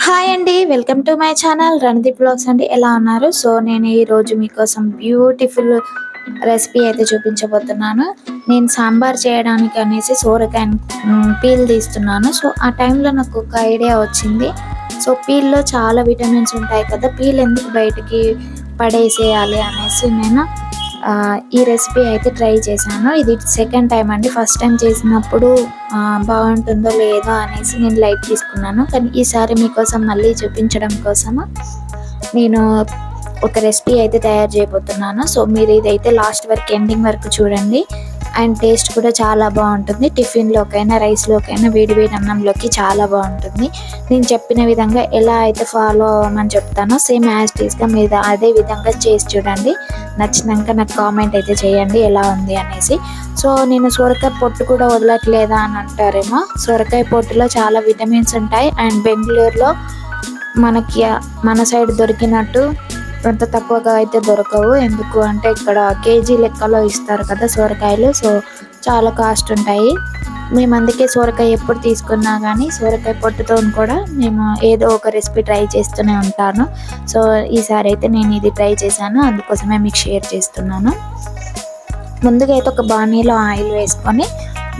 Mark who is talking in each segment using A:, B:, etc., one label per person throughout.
A: Hi అండి welcome to my channel Ranadeep blogs అండి. ఎలా ఉన్నారు? సో నేను ఈరోజు మీకోసం బ్యూటిఫుల్ రెసిపీ అయితే చూపించబోతున్నాను. నేను సాంబార్ చేయడానికి అనేసి సోరకాయ పీల్ తీస్తున్నాను. సో ఆ టైంలో నాకు ఒక ఐడియా వచ్చింది. సో పీల్లో చాలా విటమిన్స్ ఉంటాయి కదా పీల్ ఎందుకు బయటికి పడేసేయాలి అనేసి నేను ఈ రెసిపీ అయితే ట్రై చేశాను. ఇది సెకండ్ టైం అండి. ఫస్ట్ టైం చేసినప్పుడు బాగుంటుందో లేదో అనేసి నేను లైట్ తీసుకున్నాను. కానీ ఈసారి మీకోసం మళ్ళీ చూపించడం కోసము? నేను ఒక రెసిపీ అయితే తయారు చేయబోతున్నాను. సో మీరు ఇదైతే లాస్ట్ వరకు ఎండింగ్ వరకు చూడండి. అండ్ టేస్ట్ కూడా చాలా బాగుంటుంది. టిఫిన్లోకైనా రైస్లోకైనా వేడి వేడి అన్నంలోకి చాలా బాగుంటుంది. నేను చెప్పిన విధంగా ఎలా అయితే ఫాలో అవ్వమని చెప్తానో సేమ్ యాజ్ టీస్గా మీరు అదే విధంగా చేసి చూడండి. నచ్చినాక నాకు కామెంట్ అయితే చేయండి ఎలా ఉంది అనేసి. సో నేను సొరకాయ పొట్టు కూడా వదలట్లేదా అని అంటారేమో. సొరకాయ పొట్టులో చాలా విటమిన్స్ ఉంటాయి. అండ్ బెంగళూరులో మనకి మన సైడ్ దొరికినట్టు అంత తక్కువగా అయితే దొరకవు. ఎందుకు అంటే ఇక్కడ కేజీ లెక్కలో ఇస్తారు కదా సొరకాయలు. సో చాలా కాస్ట్ ఉంటాయి. మేము అందుకే సొరకాయ ఎప్పుడు తీసుకున్నా కానీ సొరకాయ పొట్టుతో కూడా మేము ఏదో ఒక రెసిపీ ట్రై చేస్తూనే ఉంటాను. సో ఈసారి అయితే నేను ఇది ట్రై చేశాను. అందుకోసమే మీకు షేర్ చేస్తున్నాను. ముందుగా అయితే ఒక బాణీలో ఆయిల్ వేసుకొని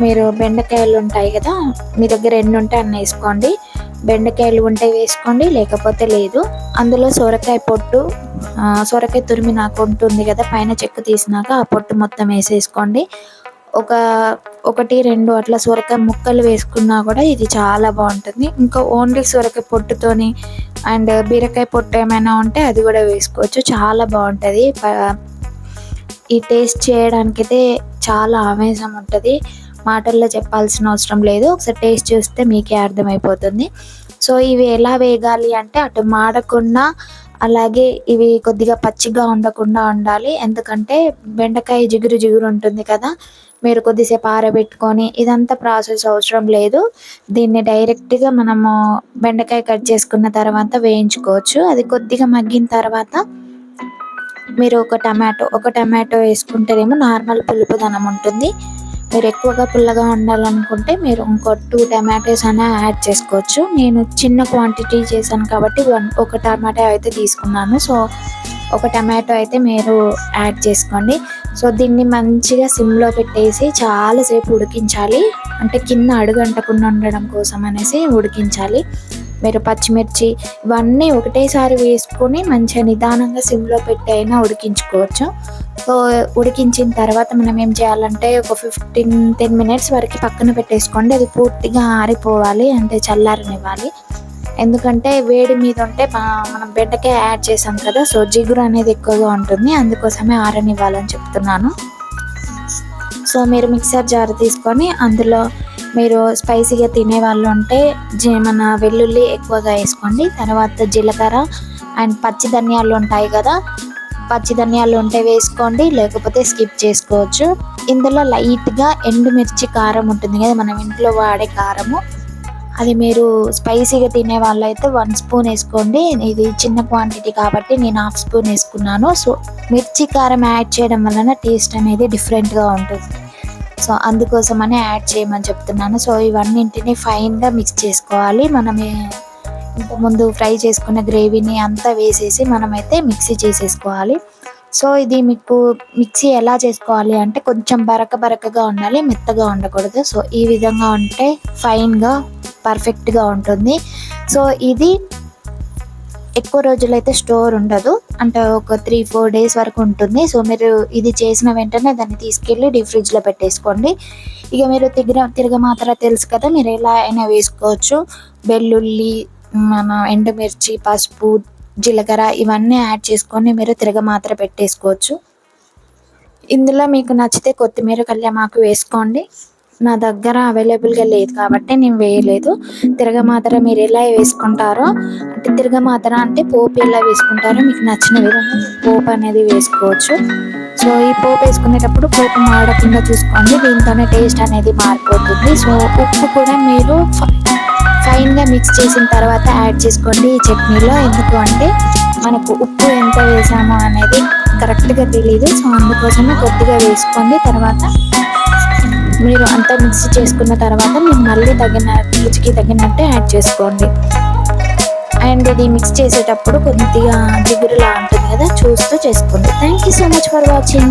A: మీరు బెండకాయలు ఉంటాయి కదా మీ దగ్గర ఎన్ని ఉంటే అన్ని వేసుకోండి. బెండకాయలు ఉంటే వేసుకోండి లేకపోతే లేదు. అందులో సొరకాయ పొట్టు సొరకాయ తురిమి నాకు ఉంటుంది కదా పైన చెక్కు తీసినాక ఆ పొట్టు మొత్తం వేసేసుకోండి. ఒక ఒకటి రెండు అట్లా సొరకాయ ముక్కలు వేసుకున్నా కూడా ఇది చాలా బాగుంటుంది. ఇంకా ఓన్లీ సొరకాయ పొట్టుతోని అండ్ బీరకాయ పొట్టు ఏమైనా ఉంటే అది కూడా వేసుకోవచ్చు. చాలా బాగుంటుంది. ఈ టేస్ట్ చేయడానికైతే చాలా ఆవేశం ఉంటుంది. మాటల్లో చెప్పాల్సిన అవసరం లేదు. ఒకసారి టేస్ట్ చూస్తే మీకే అర్థమైపోతుంది. సో ఇవి ఎలా వేగాలి అంటే అటు మాడకుండా అలాగే ఇవి కొద్దిగా పచ్చిగా ఉండకుండా ఉండాలి. ఎందుకంటే బెండకాయ జిగురు జిగురు ఉంటుంది కదా మీరు కొద్దిసేపు ఆరబెట్టుకొని ఇదంతా ప్రాసెస్ అవసరం లేదు. దీన్ని డైరెక్ట్గా మనము బెండకాయ కట్ చేసుకున్న తర్వాత వేయించుకోవచ్చు. అది కొద్దిగా మగ్గిన తర్వాత మీరు ఒక టమాటో ఒక టమాటో వేసుకుంటేనేమో నార్మల్ పులుపుదనం ఉంటుంది. మీరు ఎక్కువగా పుల్లగా ఉండాలనుకుంటే మీరు ఇంకో టూ టమాటోస్ అయినా యాడ్ చేసుకోవచ్చు. నేను చిన్న క్వాంటిటీ చేశాను కాబట్టి వన్ ఒక టమాటో అయితే తీసుకున్నాను. సో ఒక టమాటో అయితే మీరు యాడ్ చేసుకోండి. సో దీన్ని మంచిగా సిమ్లో పెట్టేసి చాలాసేపు ఉడికించాలి. అంటే కింద అడుగంటకుండా ఉండడం కోసం అనేసి ఉడికించాలి. మీరు పచ్చిమిర్చి ఇవన్నీ ఒకటేసారి వేసుకొని మంచిగా నిదానంగా సిమ్లో పెట్టి అయినా ఉడికించుకోవచ్చు. సో ఉడికించిన తర్వాత మనం ఏం చేయాలంటే ఒక ఫిఫ్టీన్ టెన్ మినిట్స్ వరకు పక్కన పెట్టేసుకోండి. అది పూర్తిగా ఆరిపోవాలి అంటే చల్లారనివ్వాలి. ఎందుకంటే వేడి మీద ఉంటే మనం బెండకాయ యాడ్ చేసాం కదా సో జిగురు అనేది ఎక్కువగా ఉంటుంది. అందుకోసమే ఆరనివ్వాలని చెప్తున్నాను. సో మీరు మిక్సర్ జార్ తీసుకొని అందులో మీరు స్పైసీగా తినే వాళ్ళు ఉంటే మన వెల్లుల్లి ఎక్కువగా వేసుకోండి. తర్వాత జీలకర్ర అండ్ పచ్చి ధనియాలు ఉంటాయి కదా పచ్చి ధనియాలు ఉంటే వేసుకోండి లేకపోతే స్కిప్ చేసుకోవచ్చు. ఇందులో లైట్గా ఎండుమిర్చి కారం ఉంటుంది కదా మనం ఇంట్లో వాడే కారము. అది మీరు స్పైసీగా తినే వాళ్ళైతే వన్ స్పూన్ వేసుకోండి. ఇది చిన్న క్వాంటిటీ కాబట్టి నేను హాఫ్ స్పూన్ వేసుకున్నాను. సో మిర్చి కారం యాడ్ చేయడం వలన టేస్ట్ అనేది డిఫరెంట్గా ఉంటుంది. సో అందుకోసమని యాడ్ చేయమని చెప్తున్నాను. సో ఇవన్నింటిని ఫైన్గా మిక్స్ చేసుకోవాలి. మనమే ముందు ఫ్రై చేసుకున్న గ్రేవీని అంతా వేసేసి మనమైతే మిక్సీ చేసేసుకోవాలి. సో ఇది మీకు మిక్సీ ఎలా చేసుకోవాలి అంటే కొంచెం బరక బరకగా ఉండాలి మెత్తగా ఉండకూడదు. సో ఈ విధంగా ఉంటే ఫైన్గా పర్ఫెక్ట్గా ఉంటుంది. సో ఇది ఎక్కువ రోజులైతే స్టోర్ ఉండదు. అంటే ఒక త్రీ ఫోర్ డేస్ వరకు ఉంటుంది. సో మీరు ఇది చేసిన వెంటనే దాన్ని తీసుకెళ్ళి డీ ఫ్రిడ్జ్లో పెట్టేసుకోండి. ఇక మీరు తిరగ తిరగమాత్ర తెలుసు కదా మీరు ఎలా అయినా వేసుకోవచ్చు. వెల్లుల్లి మన ఎండుమిర్చి పసుపు జీలకర్ర ఇవన్నీ యాడ్ చేసుకొని మీరు తిరగమాత్ర పెట్టేసుకోవచ్చు. ఇందులో మీకు నచ్చితే కొత్తిమీర కళ్యామాకు వేసుకోండి. నా దగ్గర అవైలబుల్గా లేదు కాబట్టి నేను వేయలేదు. తిరగమాత్ర మీరు ఎలా వేసుకుంటారో అంటే తిరగమాత్ర అంటే పోపు ఎలా వేసుకుంటారో మీకు నచ్చిన విధంగా పోపు అనేది వేసుకోవచ్చు. సో ఈ పోపు వేసుకునేటప్పుడు పోపు మాడకుండా చూసుకోండి. దీంతోనే టేస్ట్ అనేది మారిపోతుంది. సో ఉప్పు కూడా మీరు ఫైన్గా మిక్స్ చేసిన తర్వాత యాడ్ చేసుకోండి ఈ చట్నీలో. ఎందుకు అంటే మనకు ఉప్పు ఎంత వేసామో అనేది కరెక్ట్గా తెలియదు సో అందుకోసమే కొద్దిగా వేసుకోండి. తర్వాత మీరు అంతా మిక్స్ చేసుకున్న తర్వాత మీరు మళ్ళీ తగిన రుచికి తగినట్టు యాడ్ చేసుకోండి. అండ్ ఇది మిక్స్ చేసేటప్పుడు కొద్దిగా జిగురులా ఉంటుంది కదా చూస్తూ చేసుకోండి. Thank you so much for watching